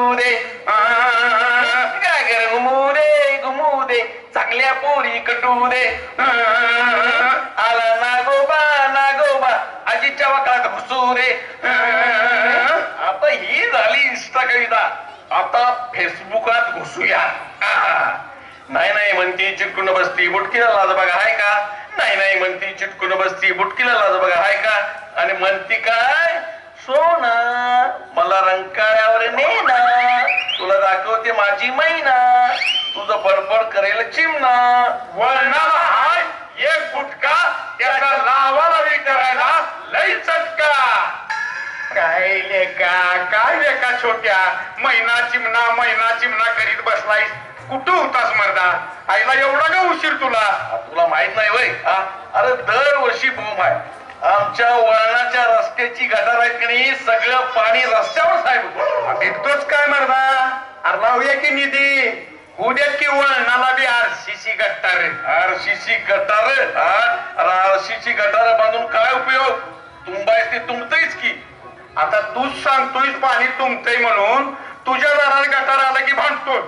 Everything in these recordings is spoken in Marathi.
पोरी कटू दे गागर घुमू दे घुमू दे चांगल्या पोरी कटू दे आला नागोबा नागोबा. आजीच्या वाकळात घुसू रे आता ही झाली इन्स्टा कविता. आता फेसबुकात घुसूया. नाही नाही म्हणती चिटकून बसती. बुटकीला लाज बघा हाय का? नाही नाही म्हणती चिटकून बसती. बुटकीला लाज बघा हाय का? आणि म्हणती काय? सोना मला रंकाळ्यावर ने ना तुला दाखवते माझी मैना तुझं फडफड करेल चिमणा. वळणाला हाय एक गुटका त्याचा लावा लावी करायला लई चटका. काय लेका काय लेका छोट्या मैना चिमणा मैना चिमणा करीत बसलायस? कुठं होतास मर्दा? आईला एवढा का उशीर तुला? तुला माहीत नाही वय. अरे दरवर्षी बोंब आहे. आमच्या वळणाच्या रस्त्याची गटार आहेत की नाही सगळं पाणी रस्त्यावर साहेब. भेटतोच काय मर्दा? अरे लावूया की निधी? उद्या की वळणाला बी आरसीसी गटार आरसीसी गटार? अरे आरसीसी गटार बांधून काय उपयोग? तुंबायच ते तुंबतयच की. आता तूच सांगतोयस पाणी तुंबतय म्हणून तुझ्या दारात गटार आला की भांडतो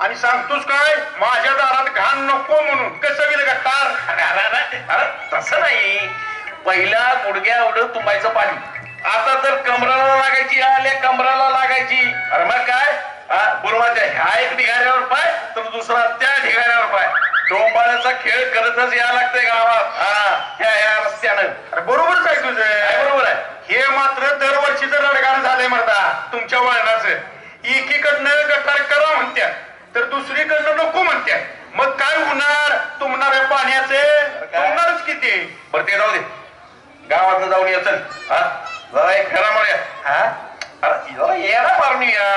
आणि सांगतोस काय? माझ्या दारात घाण नको म्हणून. कसं बिल गटार? अरे, तसं नाही. पहिला गुडघ्या एवढं तुंबायचं पाणी. आता तर कमराला लागायची आल्या कमराला लागायची. अरे मग काय? बुरमाच्या ह्या एक ढिगाऱ्यावर पाय तर दुसरा त्या ढिगाऱ्यावर पाय. डोंबाळ्याचा खेळ करतच या लागतंय गावात. हा ह्या ह्या रस्त्यानं. अरे बरोबरच आहे तुझं? बरोबर आहे? हे मात्र दरवर्षीचं रडगाण झालंय मर्दा तुमच्या वळणाचं. एकीकडनं गटार करा म्हणत्या तर दुसरीकडनं नको म्हणत्या मग काय होणार? तुमणाऱ्या पाण्याचे तुमणारच किती? बरं ते जाऊ दे. गावात जाऊन ये चल. हा? जरा एक फेरा मारूया हा? अरे जरा येणा मारून या.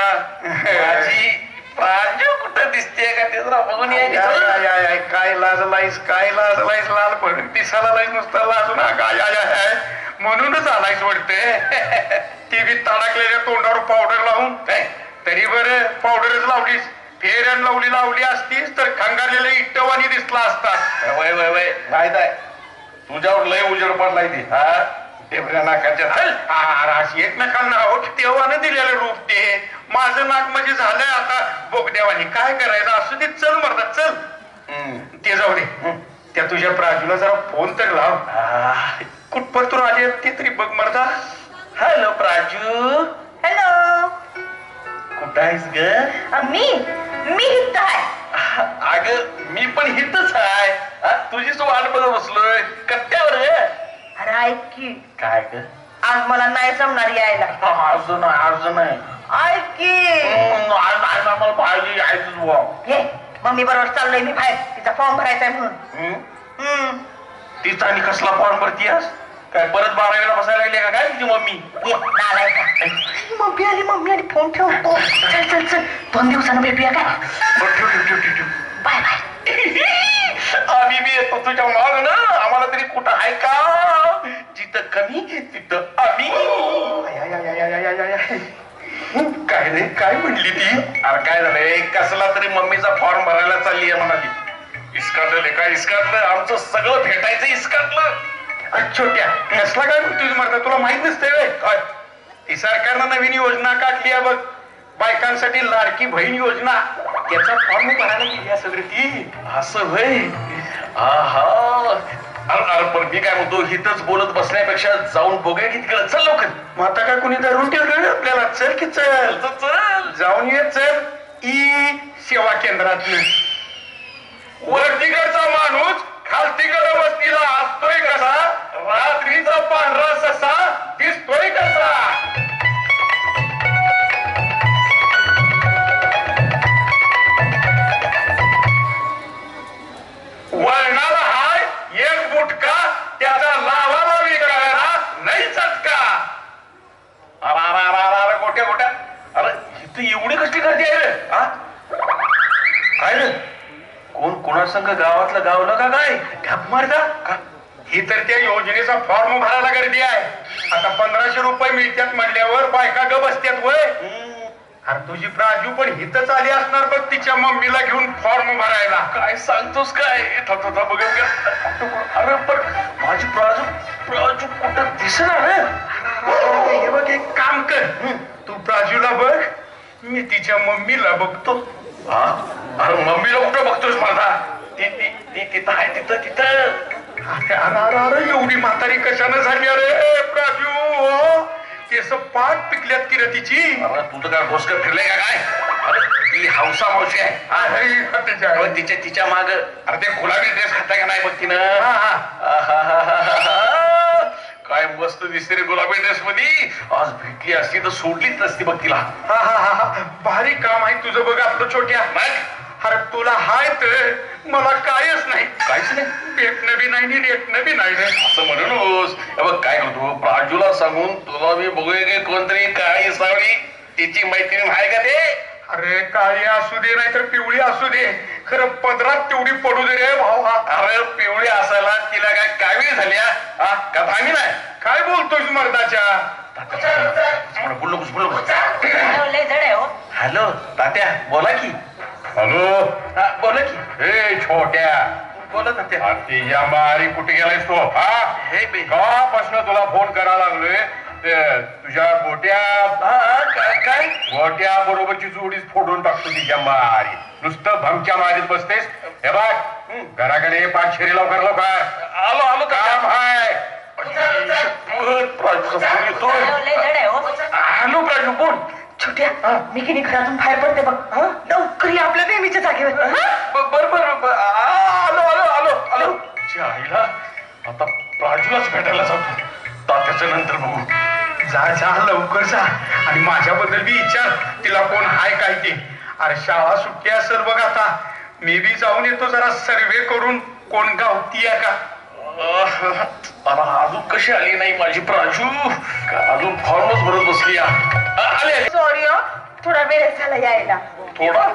माझी प्राजू कुठं दिसते का ते जरा बघून या. काय लाजलायस काय लाजलायस लाल पण दिसायला लाईस नुसता लाजू. ना काय आय, आय, आय. म्हणूनच आलायस वाटते. ती बी तडाकलेल्या तोंडावर पावडर लावून. काय तरी बरं पावडरच लावलीस. फेरन लावली लावली असतीस तर खंगारलेले इट्टवानी दिसला असता. वय वय वय माहीत आहे. तुझ्यावर लय उजेड पडलाय ते हा? टेबऱ्या नाकाच्या अशी एकमेकांना होत तेव्हानं दिलेलं रूप ते. माझं नाक म्हणजे झालंय आता. बोगद्यावानी काय करायचं? असू दे चल मरदा चल. ते जाऊ दे. त्या तुझ्या प्राजूला जरा फोन तर लाव. कुठपर्यंत आले ते तरी बघ मरदा. हॅलो प्राजू. हॅलो. कुठं आहेस ग? मी? मी इथं आहे. अग मी पण हितच आहे तुझीच वाट बघत बसलोय. कट्ट्यावर अरे ऐक की. काय ग? आज मला नाही जमणार यायला. अर्ज नाही ऐक की. मला पाहिजे यायचंच बुवा. मम्मी बरोबर चाललोय मी बाहेर. तिचा फॉर्म भरायचा आहे म्हणून. तिचा आणि कसला फॉर्म भरतीयास काय परत बारावीला बसायला लागली का? काय तुझी मम्मी. मम्मी आली मम्मी आली. फोन ठेवतो चल चल चल. दोन दिवसानं भेटूया काय? ठेव ठेव ठेव ठेव. Bye bye. आम्ही बी येतो तुझ्या माग ना आम्हाला तरी कुठं आहे का? जिथं कमी तिथं आम्ही. आय, आय, आय, आय, आय, आय, आय, आय. काय रे काय म्हणली ती? अरे काय झालंय कसला तरी मम्मीचा फॉर्म भरायला चालली आहे म्हणाली. इस्काटलं काय इस्काटलं आमचं सगळं भेटायचं इस्काटलं अरे छोट्या कसला काय तुझी मरता? तुला माहीत नसते रे काय ती सरकारनं नवीन योजना काढली आहे बघ. बायकांसाठी लाडकी बहीण योजना. त्याचा फॉर्म भरायला गेली सगळी ती. असं होय. आहा. अरे पण मी काय म्हणतो हिथंच बोलत बसण्यापेक्षा जाऊन बघूया की तिकडे. चल लवकर. मग आता काय कुणी धरून ठेवलं आपल्याला? चल की चल. चल जाऊन ये चल. ई सेवा केंद्रात वरतीकडचा माणूस खालतीकडे वस्तीला असतोय कसा? रात्रीचा पांढरा ससा दिसतोय कसा? वळणाला हाय एक गुटका त्याचा लावाला वेगळा नाही चटका. अरा अरा अरा अरा गोट्या गोट्या. अरे इथं एवढी कसली गर्दी आहे रे? हा? काय कोण कोणासंग गावातलं गावलं का काय? ढाप मारता? का ही तर त्या योजनेचा फॉर्म भरायला गर्दी आहे. आता पंधराशे रुपये मिळतात म्हणल्यावर बायका ग बसत्यात वय. अरे तुझी प्राजू पण हिथच आली असणार बघ तिच्या मम्मीला घेऊन फॉर्म भरायला. काय सांगतोस काय? थांब बघूया अरे पण माझी प्राजू प्राजू कुठं दिसणार हे बघ एक काम कर. तू प्राजूला बघ. मी तिच्या मम्मीला बघतो. अरे मम्मीला कुठं बघतोस माझा? ती तिथं आहे तिथं तिथं. अरे अरे अरे अरे एवढी म्हातारी कशानं झाली? अरे प्राजू हो. केस पाठ पिकल्यात की रे तिची? अरे तर काय घोसकर फिरले का काय? अरे ती हौसा मावशी आहे. तिच्या तिच्या तिच्या माग. अरे ते गुलाबी ड्रेस घातला का नाही बघ तिनं? हा हा. आहाहाहाहा. काय मस्त दिसते रे गुलाबी ड्रेस मध्ये आज भेटली असती तर सोडलीच नसती बघ तिला. हा, हा, हा, हा. भारी काम आहे तुझं बघ आपलं छोट्या. मग? अरे तुला हाय तर मला कायच नाही. काहीच नाही? पेटणं बी नाही आणि रेटणं बी नाही रे. असं म्हणू नकोस हे बघ काय करतो प्राजूला सांगून तुला मी बघूया की कोणतरी काळी सावळी तिची मैत्रीण आहे का ते? अरे काळी असू दे नाही तर पिवळी असू दे. खरं पदरात तेवढी पडू दे रे भावा अरे पिवळी असायला तिला काय कावी झाल्या हा? का धामी नाही? काय बोलतोय मर्दाच्या? बोल नकोस बोल नकोस. लय जड आहे हो. हॅलो तात्या बोला की. हॅलो? हा, बोला की. हे छोट्या. बोला तात्या तिच्या मारी कुठे गेलायस तो? हा? हे बे तुला फोन करायला लागलोय? ते तुझ्या गोट्या हा, हा, काय बरोबरची जोडीच फोडून टाकतो तिच्या मारी. नुसतं भमक्या मारीत बसतेस. हे बघ घराकडे पाच शिरी लवकर लवकर. आलो आलो काम हाय जड आहे हो. आलो प्राजू कोण छोट्या मी किती घरातून बाहेर पडते बघ. हं? लवकर आपल्या नेहमीच्या जागेवर. हं? बर बर बर. आ, आलो आलो आलो आलो. आईला आता प्राजूलाच भेटायला जातो. तात्याच्या नंतर बघू. जा जा लवकर जा. आणि माझ्याबद्दल बी विचार. तिला कोण हाय काय ते. अरे शाळा सुट्टी असेल बघ आता. मी बी जाऊन येतो जरा सर्वे करून. कोण गावती आहे का? अरे अजून कशी आली नाही माझी प्राजू? का अजून फॉर्मच भरत बसली आले आले. सॉरी हो. थोडा वेळ झाला यायला. थोडा?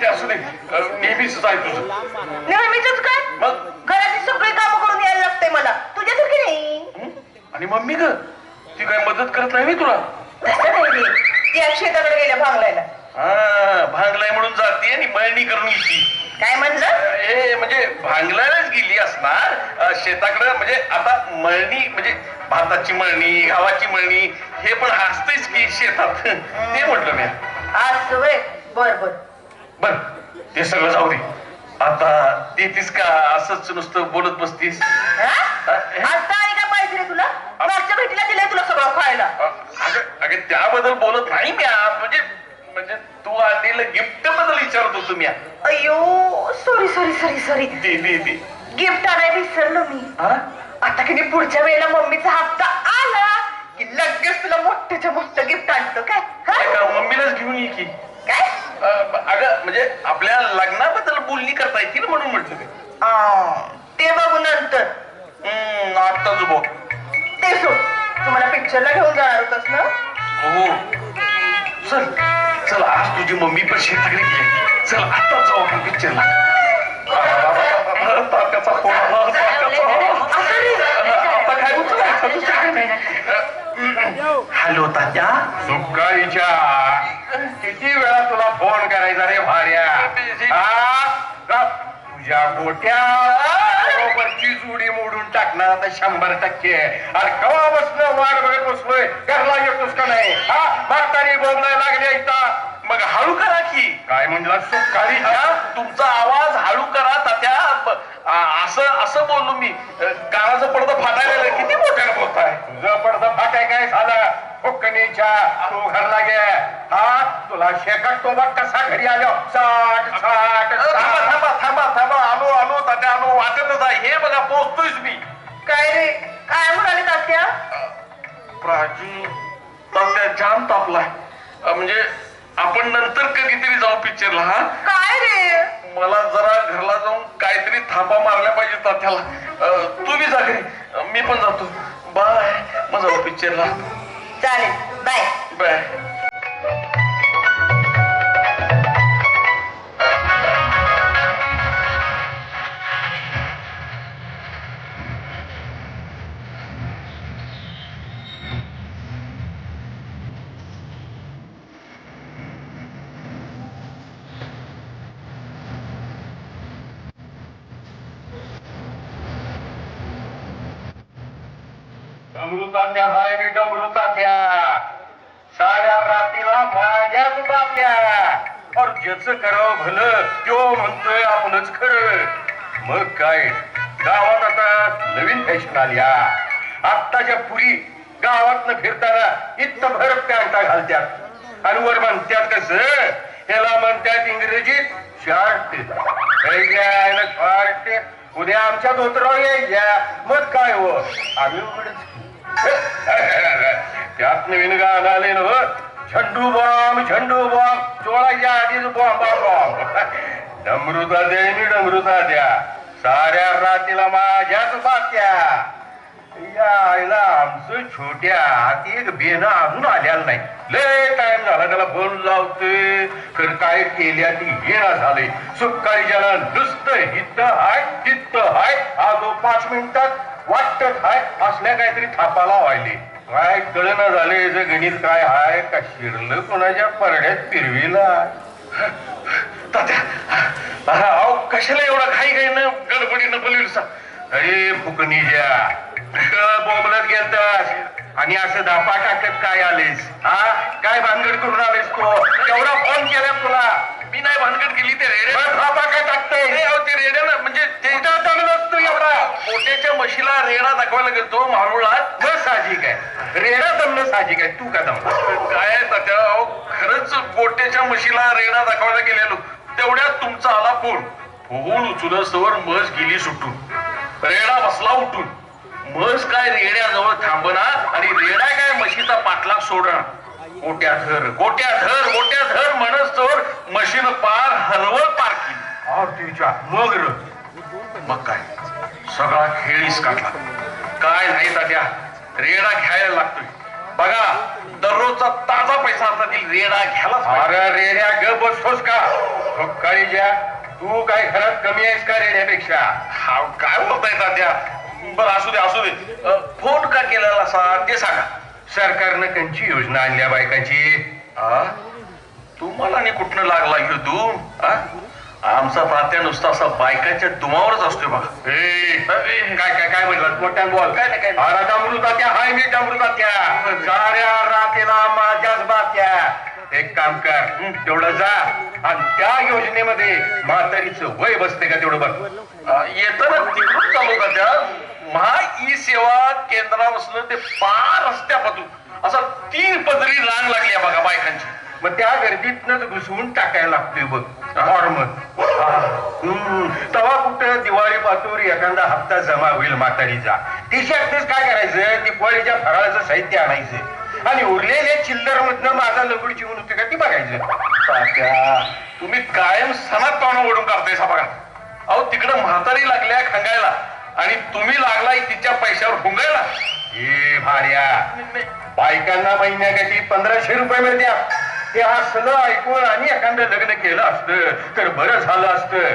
ते असू दे. अ, नेहमीच आहे तुझं. नेहमीच काय मग? घराची सगळी कामं करून यायला लागते मला. तुझ्यासारखी नाही? आणि मम्मी ग? ती काय मदत करत नाही तुला? ती शेताकडे गेल्या भांगलायला. हा भांगलाय म्हणून जाते आणि मळणी करून येते. काय म्हणलं? हे म्हणजे भांगलायलाच गेली असणार. अ, शेताकडे म्हणजे आता मळणी म्हणजे भाताची मळणी गव्हाची मळणी हे पण असतेच की शेतात. ते म्हटलं मी. आज वय बर बर. बर ते सगळं जाऊ दे. आता देतीस का? असंच नुसतं बोलत बसतीस. हा? आता आणि काय पाहिजे रे तुला? मागच्या भेटीला दिलंय तुला सगळं खायला अगं अगं त्याबद्दल बोलत नाही मी आज. म्हणजे म्हणजे तू आणलेलं गिफ्टबद्दल विचारत मी. अयो सॉरी सॉरी सॉरी सॉरी दे दे दे. गिफ्ट आणाय विसरलो मी. हा? आता की नाही पुढच्या वेळेला मम्मीचा हप्ता आला की लगेच तुला मोठ्याच्या मोठं गिफ्ट आणतो काय? हा? मम्मीलाच घेऊन ये की. काय? अ, अगं म्हणजे आपल्या लग्नाबद्दल बोलणी करता येतील म्हणून म्हटलं ते. आ, ते बघू नंतर. हम्म, आत्ताच बघ. ते सोड. तुम्हाला पिक्चरला घेऊन जाणार होतस ना? हो. चल. चल आज तुझी मम्मी पण शेताकडे गेली चल आता जाऊ आपण पिक्चरला तात्याचा फोन आला, आता काय उचलायचं? दुसरं काय नाही. हॅलो तात्या सुकाईच्या किती वेळा तुला फोन करायचा रे भाड्या तुझ्या गोट्या बरोबरची जुडी मोडून टाकणार आता शंभर टक्के. अरे कवा बसलो वाट बघत बसलोय? घरला येतोस का नाही? हा? म्हातारी बोलायला लागली इथं. मग हळू करा की. काय म्हणला? हा, तुमचा आवाज हळू करा आ- असं असं बोललो मी. अ, कानाचं पडदा फाटायला. किती मोठ्यानं बोलताय? तुझं पडदा फाटाय काय झालं? फुकणीच्या तू घरला गे. हा तुला शेकट तो बघ कसा घरी आलो? साठ साठ थांबा. थांबा थांबा थांबा. आलो आलो तात्या आलो वाटतच आहे हे बघा पोहोचतोयच मी. काय रे? काय म्हणाले तात्या प्राची तात्या जाम तापलाय. म्हणजे आपण नंतर कधीतरी जाऊ पिक्चरला हा? काय रे? मला जरा घरला जाऊन काहीतरी थापा मारल्या पाहिजे तात्याला तू बी जा घरी. मी पण जातो. बाय. मग जाऊ पिक्चरला चालेल. बाय. बाय. अमृताच्या हाय मी साऱ्या रात्रीला माझ्याच बाप्या और ज्याचं करावं भलं त्यो म्हणतोय आपणच खरं. मग काय? गावात आता नवीन फॅशन आल्या आत्ताच्या पुरी गावातनं फिरताना इतकं भर पॅन्टा घालत्यात. आणि वर म्हणत्यात कस? ह्याला म्हणतात इंग्रजीत शर्ट शर्ट उद्या आमच्या धोत्राव यायच्या मग काय हो? आम्ही उघडच त्यात नवीन गाणं आले ना झंडू बॉम्ब झंडू बॉम्ब चोळाच्या आधीच बॉम्ब बॉम्ब डमरुता दे मी डमरुता द्या. साऱ्या रातीला माझ्याच बात्या या आईला आमचं छोट्या हाती एक बेन अजून आल्याला नाही. लय टाइम झाला त्याला फोन लावतोय. तर काय केल्या ती येणा झाले सुकाळी ज्याला नुसतं हित हाय तित्त हाय. आजो पाच मिनिटात वाटत हाय असल्या काहीतरी थापाला व्हायले. काय कळना झाले याचं गणित काय हाय का शिरलं कोणाच्या परड्यात फिरविला? अहो कशाला एवढा घाई घाईनं गडबडीनं बोलविल अरे फुकणीच्या. बोंबलत गेलतास? आणि असं धापा टाकत काय आलेस? हा? काय भानगड करून आलेस तो तेवढा फोन केला तुला? मी नाही भानगड केली ते रेड्या धापा काय टाकतोय. नाही, अहो, ते म्हणजे दमलास तू एवढा? पोट्याच्या म्हशीला रेडा दाखवायला गेलतो मारुळात. मग साहजिक आहे. रेडा दमणं साहजिक आहे. तू का दमला काय तात्या? अहो खरंच गोट्याच्या म्हशीला रेडा दाखवायला गेलेलो. तेवढ्यात तुमचा आला फोन. फोन उचलस्तवर म्हस गेली सुटून. रेडा बसला उठून. म्हस काय रेड्याजवळ थांबना आणि रेडा काय म्हशीचा पाठलाग सोडणार? गोट्या धर गोट्या धर गोट्या धर म्हणस्तवर म्हशीनं पार हलवत पार केली और तुझ्या मग र मग काय? सगळा खेळीस काढला. काय नाही तात्या रेडा घ्यायला लागतोय. बघा दररोजचा ताजा पैसा हातातील रेडा घ्यायलाच पाहिजे. अरे रेड्या ग बसतोस का? सकाळी ज्या तू काय घरात कमी आहेस का रेड्यापेक्षा? हा काय बोलताय तात्या? बरं असू दे असू दे. फोन का केलेला असा ते सांगा. सरकारनं कंची योजना आणल्या बायकांची? तुम्हाला आणि कुठनं लागला ह्यो तू? आमचा तात्या नुसता असा बायकांच्या दुमावरच असतोय बघा. काय काय काय म्हटलं मोठ्यान बोल. काय नाही, काय नाही. अरे डमरुतात्या हाय मी डमरुतात्या साऱ्या रात्रीला माझ्याच बात्या. एक काम कर तेवढं जा. आणि त्या योजनेमध्ये म्हातारीचं वय बसते का तेवढं बघ. अ, येताना तिकडून चालू तात्या महा ई सेवा केंद्रापासून ते पार रस्त्यापासून असा तीन पदरी रांग लागली आहे बघा बायकांची. मग त्या गर्दीतनच घुसवून टाकायला लागतोय बघ. फॉर्म तेव्हा कुठं दिवाळी पातूर एखादा हप्ता जमा होईल म्हातारीचा. तिच्यातच काय करायचं? दिवाळीच्या फराळाचं साहित्य आणायचं. आणि उरलेले चिल्लर मधनं माझा लंगडी चिवून होते का ती बघायचं. तुम्ही कायम सणात पाहणं ओढून करताय बघा. अहो तिकडं म्हातारी लागल्या खंगायला. आणि तुम्ही लागलाय तिच्या पैशावर हुंगायला ए भाड्या. बायकांना महिन्याकाठी पंधराशे रुपये मिळत्या ते असलं ऐकून आणि एखादं लग्न केलं असतं तर बरं झालं असतं.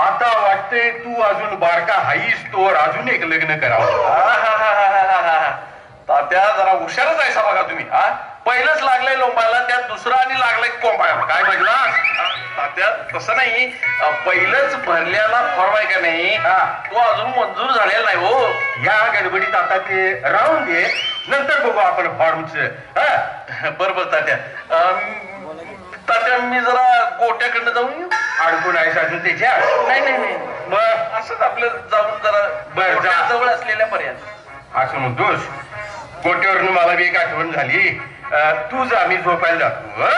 आता वाटते तू अजून बारका हाईस तोवर अजून एक लग्न करावं. तात्या जरा हुशारच आहे सा बघा तुम्ही हा? पहिलंच लागलंय लोंबायला त्यात दुसरं आणि लागलंय कोंबायला काय म्हटला तात्या तसं नाही. पहिलंच भरल्याला फॉर्म आहे का नाही? हा. तो अजून मंजूर झालेला नाही हो. या गडबडीत आता ते राहून दे. नंतर बघू आपण फॉर्मच बरोबर तात्या. तात्या मी जरा गोट्याकडनं जाऊन अडकून आहेस अजून त्याच्या? नाही नाही नाही. मग असंच आपलं जाऊन जरा जवळ असलेल्या पर्यंत. असं म्हणतोस? कोटीवरनं मला बी एक आठवण झाली. अं, तू जा मी झोपायला जातो हं?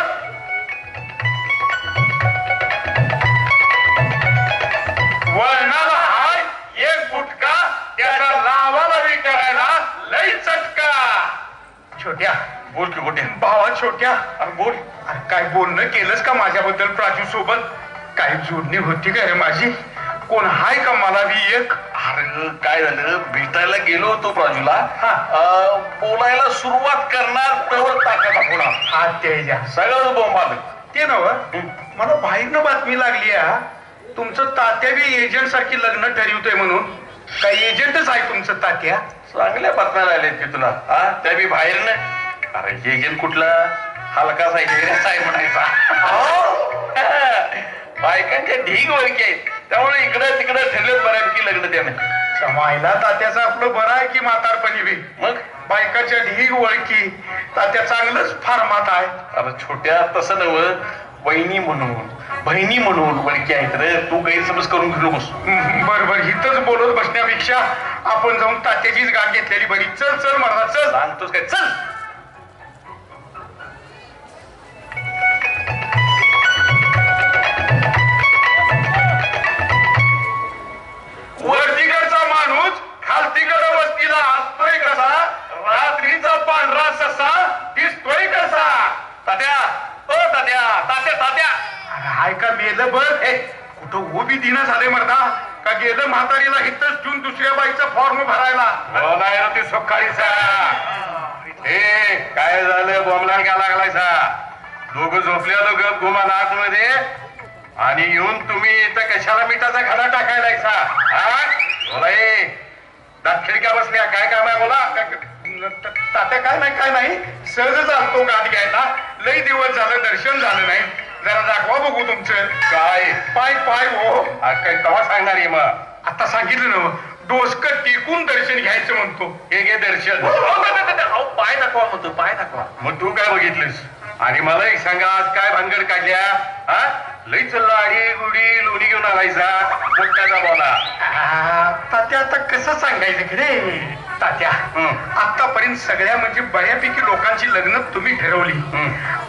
वळणाला हाय एक गुटका त्याला लावाला विचारायला चटका. छोट्या बोल की गोट्या. भावा छोट्या अरे बोल. अरे काय बोलणं केलंच का माझ्याबद्दल प्राजू सोबत? काही जोडणी होती का रे माझी? कोण हाय का मला बी एक? अरे काय झालं? भेटायला गेलो होतो प्राजूला हा. अं, बोलायला सुरुवात करणार तर ताकद होणार हा तेजा सगळं बोंब आलं. ते नव मला बाहेरनं बातमी लागली हा तुमचं तात्या बी एजंट सारखी लग्न ठरवतोय म्हणून. काय एजंटच आहे तुमचं तात्या? चांगल्या बातम्या राहिल्यात की तुला हा त्या बी बाहेर न अरे एजंट कुठला? हलकाच आहे आहे म्हणायचा. बायकांच्या ढीग वळकी आहेत. त्यामुळे इकडे तिकडे ठरलेत बऱ्यापैकी लग्न त्याने समायला तात्याचं आपलं बरं आहे की म्हातारपणी बी? मग? बायकाच्या ढीग ओळखी. तात्या चांगलंच फार्मात आहे. अरे छोट्या तसं नव वहिनी म्हणून बहिणी म्हणून वळखी आहेत रे. तू गैरसमज करून घेऊ नकोस. बर बर. इथंच बोलत बसण्यापेक्षा आपण जाऊन तात्याचीच गाठ घेतलेली बरी. चल चल म्हणा चल. सांगतोस काय? चल! रात्रीचा पांढरा ससा दिसतोय कसा? तात्या ओ तात्या तात्या तात्या. हाय का मेलं बघ हे कुठं उभी दिनं झाले मर्दा. का गेलं म्हातारीला हिथंच ठेवून दुसऱ्या बाईचा फॉर्म भरायला? हो नाही ते सकाळीचा ए काय झालं? बॉम्बला काय लागलायसा. दोघं झोपलेलो गप गुमान आतमध्ये. आणि येऊन तुम्ही इथं कशाला मिठाचा घडा टाकायलायसा? हा? बोला दात खिडक्या बसल्या. काय काम आहे? बोला. तात्या काय नाही काय नाही. सहजच आलतो गाठ घ्यायला. लई दिवस झालं दर्शन झालं नाही. जरा दाखवा बघू तुमचं. काय? पाय पाय हो. हा काय कवा सांगणार आहे मग. आता सांगितलं ना डोसकं टेकून दर्शन घ्यायचं म्हणतो. हे घे दर्शन. पाय दाखवा म्हणतो पाय दाखवा. मग तू काय बघितलंस? आणि मला एक सांगा आज काय भानगड काढल्या? हा? लई चल्ला आडी गुडी लोणी घेऊन आलायचा मोठ्याचा बोला. आ, तात्या आता कसं सांगायचं की रे तात्या. आतापर्यंत सगळ्या म्हणजे बऱ्यापैकी लोकांची लग्न तुम्ही ठरवली.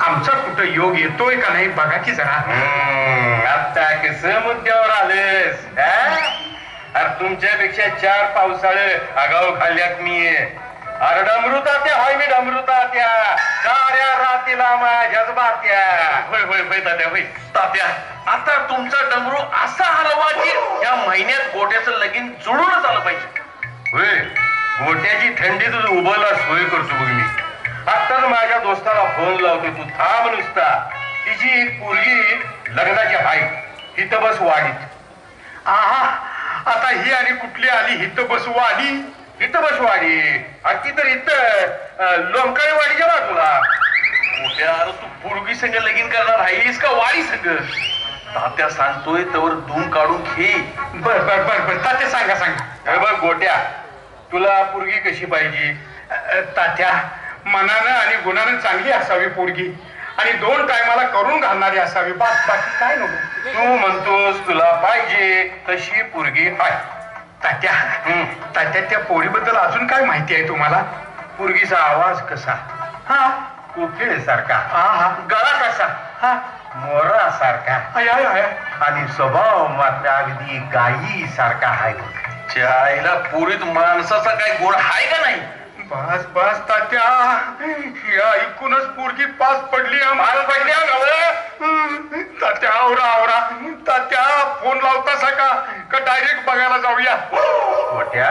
आमचा कुठं योग येतोय का नाही बघा की जरा. आता कस मुद्द्यावर आलेस हा? अरे तुमच्यापेक्षा चार पावसाळे आगाव खाल्ल्यात मी अरे डमरुता त्या हाय मी डमरुता त्या साऱ्या रातीला माझ्याच बात्या. होय होय होय तात्या होय. तात्या आता तुमचा डमरू असा हलवा की या महिन्यात गोट्याचं लगीन जुळूनच आलं पाहिजे. होय. गोट्याची थंडी तुझं उभंला सोय करतो बघ मी. आत्ताच माझ्या दोस्ताला फोन लावतो तू थांब नुसता. तिची एक पोरगी लग्नाची आहे तिथं बस वाढीत. आहा आता ही आणि कुठली आली हित बसू आली इथं बस आणि ती तर इथं लोमकाळी वाडीच्या बाजूला मोठ्या अरे तू पोरगी संग लगीन करणार आहेस का वाडी संग? तात्या सांगतोय तवर धूम काढून घे. बर बर बर बर. तात्या सांगा सांगा. बघ गोट्या. तुला पोरगी कशी पाहिजे? तात्या मनानं आणि गुणानं चांगली असावी पोरगी. आणि दोन टायमाला करून घालणारी असावी. बाकी काय नको. तू म्हणतोस तुला पाहिजे तशी पोरगी आहे. तात्या. तात्या त्या पोरीबद्दल अजून काय माहिती आहे तुम्हाला? पोरगीचा आवाज कसा? हा. कोकिळ सारखा हा. हा. गळा कसा हा मोरा सारखा आणि स्वभाव मात्र अगदी गायी सारखा आहे. आईला पुरीत माणसाचा काय गुण आहे का नाही? बस बस तात्या. हे ऐकूनच पोरगी पास पडली आम्हाला पडली हं. तात्या आवरा आवरा. तात्या फोन लावता का का डायरेक्ट बघायला जाऊया? गोट्या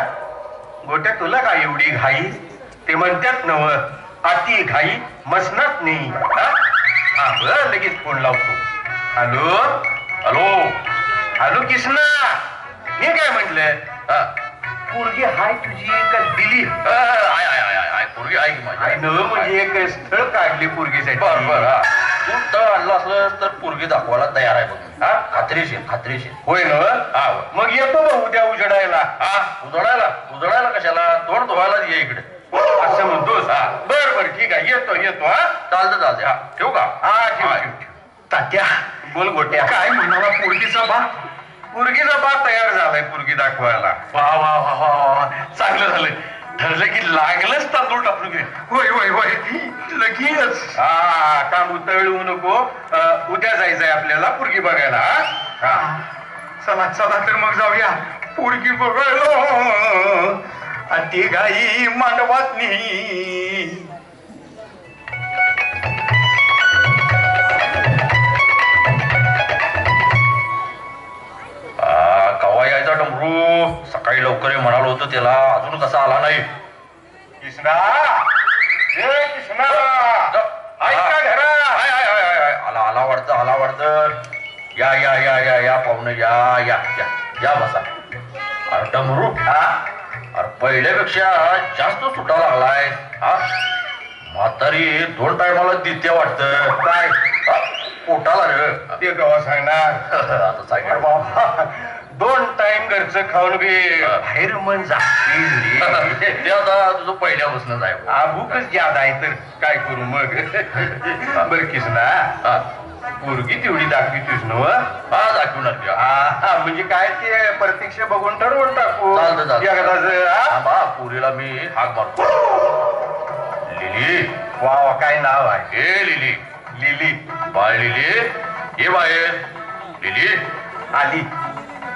गोट्या तुला काय एवढी घाई? ते म्हणतात नव अति घाई मसनात नाही. हा? हा बरं लगेच फोन लावतो. हॅलो? हॅलो? हॅलो किसना मी काय म्हंटल? पोरगी हाय तुझी का दिली. पोरगी आहे माझी? नव म्हणजे एक स्थळ काढली पोरगीसाठी. बर बर तू स्थळ आणलं असलं तर पोरगी दाखवायला तयार आहे बघ. हा? खात्रीशीर खात्रीशीर. होय ना हा मग येतो बघ उद्या उजडायला. हा उजडायला उजडायला कशाला? तोंड धुवायला ये इकडे. असं म्हणतोस? हा. बर बर ठीक आहे. येतो येतो हा. चालतं चालतं हा ठेवू का? हा ठेव. तात्या. बोल गोट्या. काय म्हणाला पोरगीचा बा? पुरगीचा बाप तयार झालाय पुरगी दाखवायला. वा वा वा वा वा. चांगलं झालं ठरलं की लागलंच तांदूळ टाकून घे. होय होय होय. लगेच. हा काम उतळू नको. अं, उद्या जायचंय आपल्याला पुरगी बघायला हा? हा. चला चला तर मग जाऊया. पोरगी बघायला. अति गाई मांडवातनी डमरू सकाळी लवकर म्हणालो होतो त्याला. अजून कसा आला नाही. कृष्णा! कृष्णा! आला आला वाटतं आला वाटतं. या या या या या पाहुणं या या या या बसा. अरे डमरू. हा? अरे पहिल्यापेक्षा जास्त सुटा लागलाय. हा? म्हातारी दोन टायमाला देते वाटतं. काय? पोटाला रे. ते गावा सांगणार? आता सांग बाबा. दोन टाइम घरचं खाऊन बी बाहेर मन जाईल ते आता तुझं पहिल्यापासूनच आहे ज्यादा आहे तर काय करू मग? बर किसना. हा. पोरगी तेवढी दाखवितोस ना व? हा दाखवणार. हा, म्हणजे काय ते प्रत्यक्ष बघून ठरवून टाकू. हा? पुरीला मी हाक मारतो. लिली. वा वा काय नाव आहे? हे लिली. लिली. बाळ लिली. ये बाहेर. लिली. आली.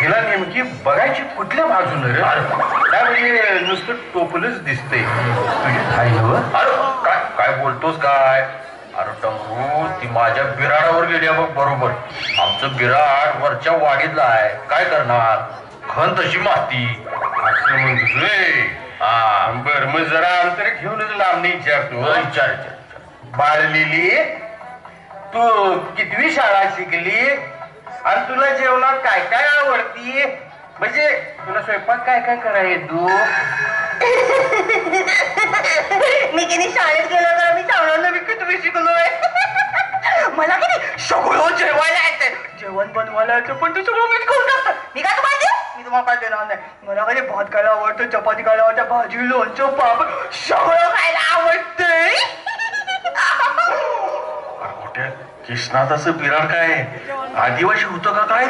हा. तिला नेमकी बघायची कुठल्या बाजूनं. काय म्हणजे नुसतं टोपलंच दिसतंय. तुझी नव अरे काय काय बोलतोस काय? अरे टंगू ती माझ्या बिराडावर गेली बघ बरोबर. आमचं बिराड वरच्या वाडीतलं आहे. काय करणार? खन तशी माती. असं हा. बर मग जरा अंतर घेऊनच लांबणी विचारतो. विचार विचार विचार. बाळलेली तू कितवी शाळा शिकली? आणि तुला जेवणात काय काय आवडती? म्हणजे तुला स्वयंपाक काय काय कराय तू? मी किती शाळेत गेलो तर मी शाळांना मी किती शिकलोय. मला किती सगळं जेवायला येते जेवण बनवायला येतं पण ते सगळं मीच करून टाकतं मी काय तुम्हाला मी तुम्हाला काय देणार नाही. मला कधी भात खायला आवडतं चपाती खायला आवडतं भाजी लोणचं पापड सगळं खायला आवडतंय. अरे असं बिराड काय? आदिवासी होतं का काय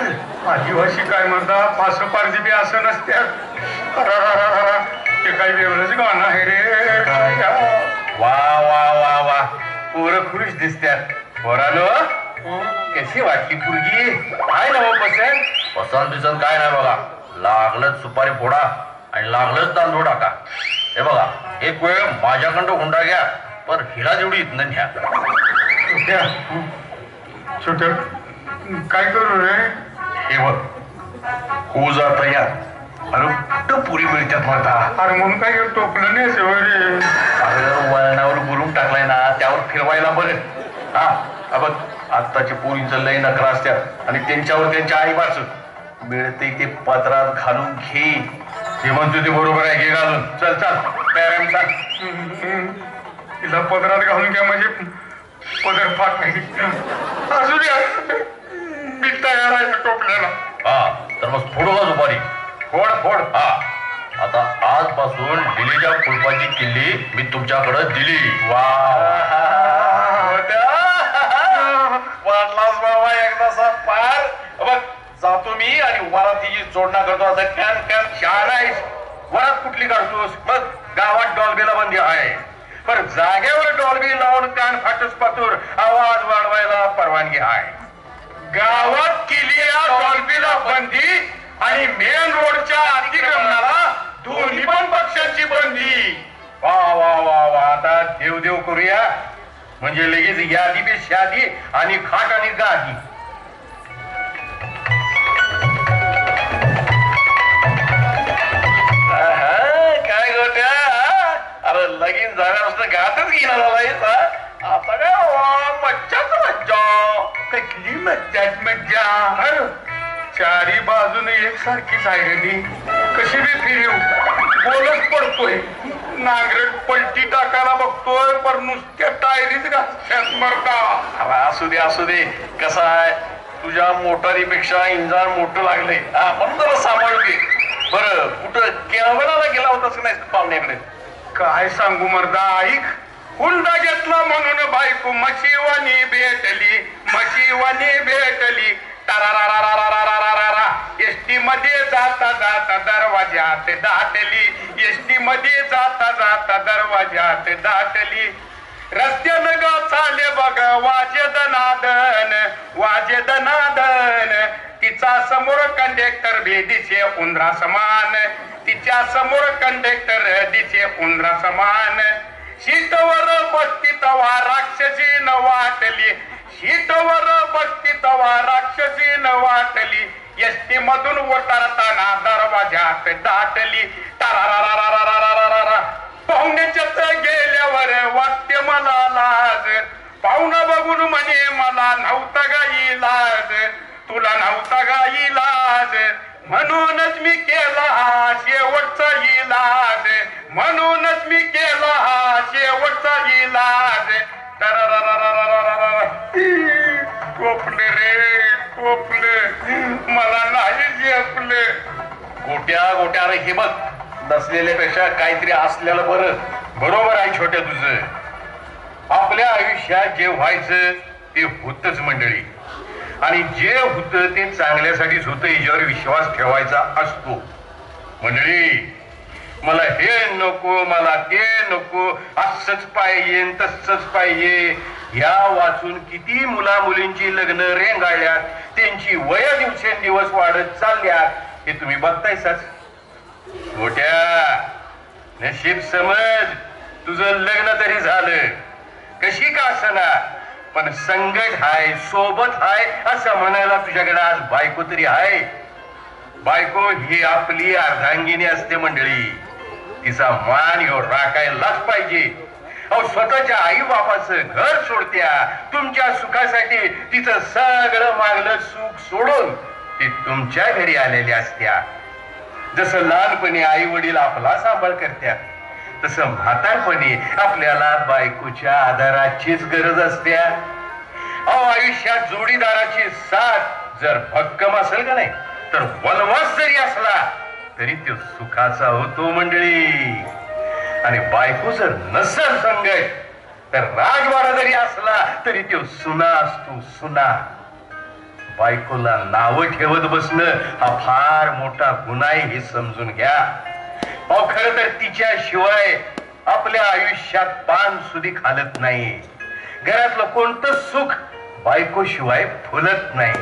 आदिवासी काय म्हणता? फास पारजी बी असं नसत्या ते काही वेगळंच गाणं आहे रे. वा वा वा वा. पोरं खुश दिसत्यात. पोरानो कशी वाटली पुरगी? आहे ना हो पसंत पसंत बिसंत काय नाही बघा. लागलंच सुपारी फोडा आणि लागलंच तांदूळ टाका. हे बघा एक वेळ माझ्याकडं हुंडा घ्या पण हिला जेवढी इथनं घ्या छोट्या छोट्या काय करू रे? हे बघ हो जात या अरे पुरी मिळतात म्हणता अरे म्हणून काय टोपलं नाही अरे वळणावर बुरून टाकलाय ना त्यावर फिरवायला बरं. हा बघ आत्ताच्या पोरींचं लय नखरा असतात आणि त्यांच्यावर त्यांच्या आई बाच मिळते ते पदरात घालून घे हे म्हणतो ते बरोबर आहे घे घालून. चल चल पॅरेम चाल. तिला पदरात घालून घ्या म्हणजे पदर फाट नाही असू द्या मी तयार आहे टोपल्याला हा तर मग फोडू का दुपारी. फोड फोड. हा. आता आजपासून लिलीच्या फुलपाची किल्ली मी तुमच्याकडे दिली. वा वाटलाच बाबा एकदाचा पार. बघ जातो मी आणि वरातीची जोडणा करतो आता कॅन कॅन शाळा वरात कुठली काढतोस? मग गावात डॉल्बीला बंदी आहे. पण जागेवर डॉल्बी लावून कान फाटूस पातूर आवाज वाढवायला परवानगी आहे. गावात केली या डॉल्बीला बंदी आणि मेन रोडच्या अतिक्रमणाला दोन्ही पण पक्षांची बंदी. वा वा वा वा आता देव देव करूया. म्हणजे लगेच यादी बी शादी आणि खाट आणि गादी. काय गोट्या? लगीन लगीन झाल्यापासून घातच घेणार झालायस आता काय वा, मज्जाच मज्जा. कसली मज्जाच मज्जा. चारी बाजूने एकसारखीच आहे कशी बी फिरू. बोलच पडतोय. नांगरट पलटी टाकायला बघतोय पण नुसत्या टायरीच घासत्यात मरता अरे असू दे असू दे. कसा आहे? तुझ्या मोटारीपेक्षा इंजान मोठं लागलंय. हा जरा सांभाळू दे बरं कुठं केळवणाला गेला होतास का नाही पाहुण्याकडे? काय सांगू मर्दा ऐक? हुंडा घेतला म्हणून बायको मशीवानी भेटली मशीवानी भेटली. एसटी मध्ये जाता जाता दरवाज्यात दाटली. एसटी मध्ये जाता जाता दरवाज्यात दाटली. रस्त्यान गा चाले बघ वाजद नादन वाजद नादन तिचा समोर कंडेक्टर भेदीचे उंदरा समान. तिच्या समोर कंडेक्टर दिसे उंदरा समान. शीतवर बसती तवा राक्षसी न वाटली. शीतवर बसती तवा राक्षसी न वाटली. एसटी मधून उतरताना दरवाजात दाटली. पाहुण्याच्यात गेल्यावर वाटते मला लाज. पाहुणा बघून म्हणे मला नव्हता गाई लाज तुला नव्हता गा इलाज. म्हणूनच मी केला हा शेवटचा इलाज. म्हणूनच मी केला हा शेवटचा इलाज. कोपले रे कोपले. मला नाही झेपले. गोट्या गोट्या अरे हे बघ. नसलेल्यापेक्षा काहीतरी असलेलं बरं. बरोबर आहे छोट्या तुझं. आपल्या आयुष्यात जे व्हायचं ते होतच मंडळी. आणि जे होतं ते चांगल्यासाठीच होतं याच्यावर विश्वास ठेवायचा असतो. मंडळी मला हे नको मला ते नको असंच पाहिजे तसच तसंच पाहिजे. ह्या वाचून किती मुला मुलींची लग्न रेंगाळल्यात त्यांची वय दिवसेंदिवस वाढत चालल्यात हे तुम्ही बघतायसाच. मोठ्या नशीब समज तुझं लग्न तरी झालं. कशी का असणार पण संगत हाय सोबत हाय असं म्हणायला तुझ्याकडे आज बायको तरी आहे? बायको ही आपली अर्धांगिनी असते मंडळी. तिचा मान ह्यो राखायलाच पाहिजे. अहो स्वतःच्या आई बापाचं घर सोडत्या तुमच्या सुखासाठी तिचं सगळं मागलं सुख सोडून ती तुमच्या घरी आलेली असत्या. जसं लहानपणी आई वडील आपला सांभाळ करत्यात तसं म्हातारपणी आपल्याला बायकोच्या आधाराचीच गरज असते. अहो आयुष्यात जोडीदाराची साथ जर भक्कम असेल का नाही तर वनवास जरी असला तरी तो सुखाचा होतो मंडळी. आणि बायको जर नसल संगत तर राजवाडा जरी असला तरी तो सुना असतो सुना. बायकोला नाव ठेवत बसणं हा फार मोठा गुन्हा हे समजून घ्या. अहो खर तर तिच्या शिवाय आपल्या आयुष्यात पान सुधी खालत नाही. घरातलं कोणतं सुख बायको शिवाय फुलत नाही.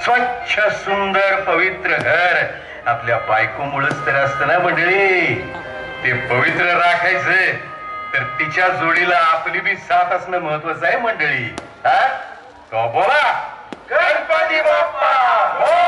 स्वच्छ सुंदर पवित्र घर आपल्या बायको मुळच तर असतं ना मंडळी? ते पवित्र राखायचं. तर तिच्या जोडीला आपली बी साथ असणं महत्वाचं आहे मंडळी. हा? तो बोला गणपती बाप्पा! हो!